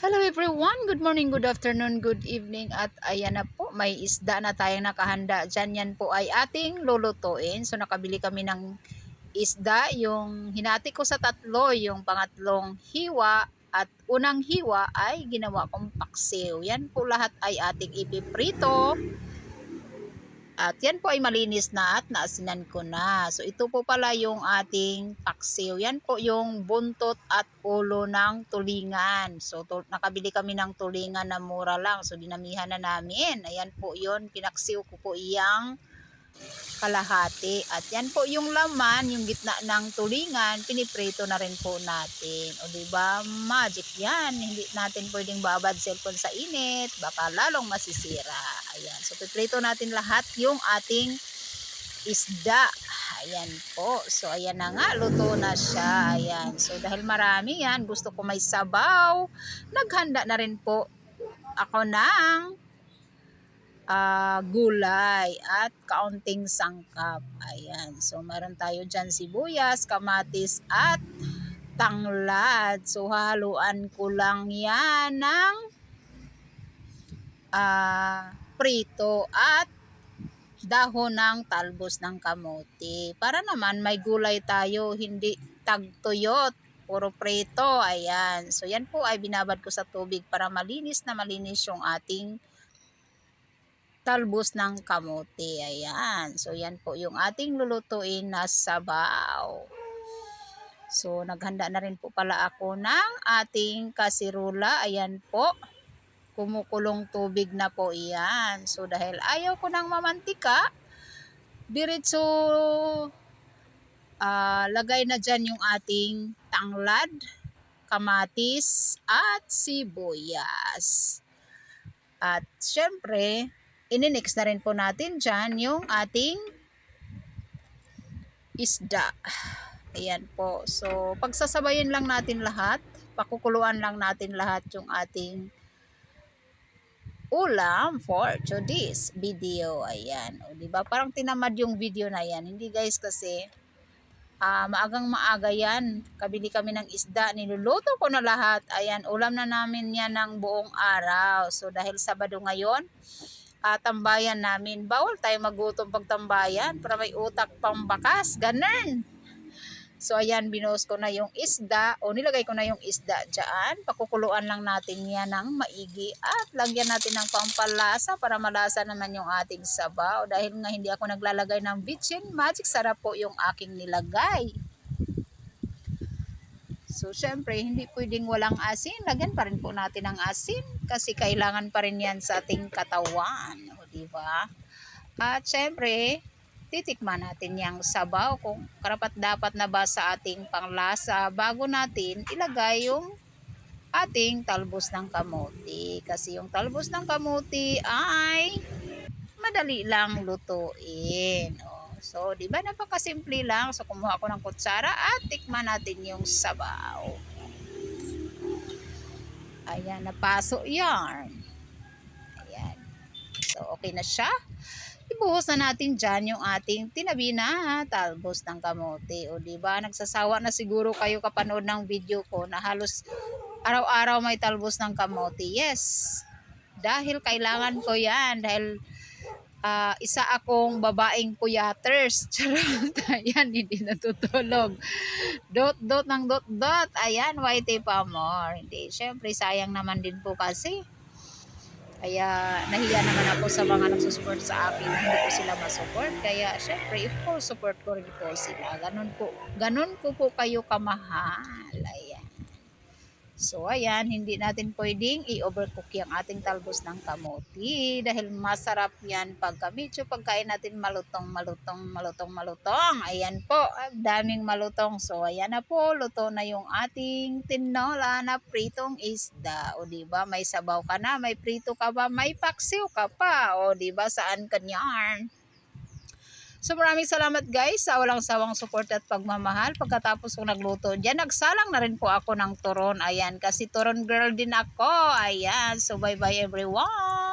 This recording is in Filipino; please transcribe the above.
Hello everyone, good morning, good afternoon, good evening at ayan na po, may isda na tayong nakahanda dyan. Yan po ay ating lulutuin. So nakabili kami ng isda, yung hinati ko sa tatlo, yung pangatlong hiwa at unang hiwa ay ginawa kong paksiw. Yan po lahat ay ating ipiprito. At yan po ay malinis na at naasinan ko na. So ito po pala yung ating paksiw. Yan po yung buntot at ulo ng tulingan. So to, nakabili kami ng tulingan na mura lang. So dinamihan na namin. Ayan po yun. Pinaksiw ko po iyang kalahati. At yan po yung laman, yung gitna ng tulingan, piniprito na rin po natin. O ba magic yan. Hindi natin pwedeng babad cellphone sa init. Baka lalong masisira. Ayan. So piprito natin lahat yung ating isda. Ayan po. So ayan na nga, luto na siya. Ayan. So dahil marami yan, gusto ko may sabaw. Naghanda na rin po ako ng ah, gulay at kaunting sangkap. Ayan. So, meron tayo dyan sibuyas, kamatis at tanglad. So, haluan ko lang yan ng ah, prito at dahon ng talbos ng kamote. Para naman may gulay tayo, hindi tagtuyot, puro prito. Ayan. So, yan po ay binabad ko sa tubig para malinis na malinis yung ating talbos ng kamote. Ayan. So, yan po yung ating lulutuin na sabaw. So, naghanda na rin po pala ako ng ating kasirula. Ayan po. Kumukulong tubig na po iyan. So, dahil ayaw ko ng mamantika, diretso ah, lagay na dyan yung ating tanglad, kamatis, at sibuyas. At syempre, ininix na rin po natin dyan yung ating isda. Ayan po. So, pagsasabayin lang natin lahat, pakukuluan lang natin lahat yung ating ulam for today's video. Ayan. O, diba? Parang tinamad yung video na yan. Hindi guys kasi ah, maagang maaga yan. Kabili kami ng isda. Niluluto ko na lahat. Ayan. Ulam na namin yan ng buong araw. So, dahil Sabado ngayon, uh, tambayan namin. Bawal tayo magutom pag tambayan para may utak pambakas. Ganun. So, ayan, binuhos ko na yung isda o nilagay ko na yung isda dyan. Pakukuluan lang natin yan ng maigi at lagyan natin ng pampalasa para malasa naman yung ating sabaw. Dahil nga hindi ako naglalagay ng bitchin magic, sarap po yung aking nilagay. So, syempre, hindi pwedeng walang asin. Lagyan pa rin po natin ng asin kasi kailangan pa rin yan sa ating katawan. O, diba? At syempre, titikman natin yung sabaw kung karapat dapat na ba sa ating panglasa bago natin ilagay yung ating talbos ng kamote. Kasi yung talbos ng kamote ay madali lang lutuin. O, So, di ba napakasimple lang. So, kumuha ko ng kutsara at tikman natin yung sabaw. Ayan, napaso yarn. Ayan. So, okay na siya. Ibuhos na natin dyan yung ating tinabi na talbos ng kamote. O, di ba Nagsasawa na siguro kayo kapanood ng video ko na halos araw-araw may talbos ng kamote. Yes. Dahil kailangan ko yan. Dahil uh, isa akong babaeng puyaters. Charot. Ayan, hindi natutulog. Dot, dot ng dot, dot. Ayan, white pa more. Hindi, syempre, sayang naman din po kasi. Kaya, nahiya naman ako sa mga nagsusupport sa akin hindi ko sila masupport. Kaya, syempre, full support ko rin po sila. Ganun po, ganun ko po kayo kamahal. Ayan. So, ayan, hindi natin pwedeng i-overcook yung ating talbos ng kamote dahil masarap yan pagka medyo pagkain natin malutong, malutong, malutong, malutong. Ayan po, daming malutong. So, ayan na po, luto na yung ating tinola na pritong isda. O, ba may sabaw ka na, may prito ka ba, may paksiw ka pa. O, ba saan kanyan? So maraming salamat guys sa walang sawang support at pagmamahal. Pagkatapos kong nagluto dyan, nagsalang na rin po ako ng turon. Ayan, kasi turon girl din ako. Ayan, so bye bye everyone.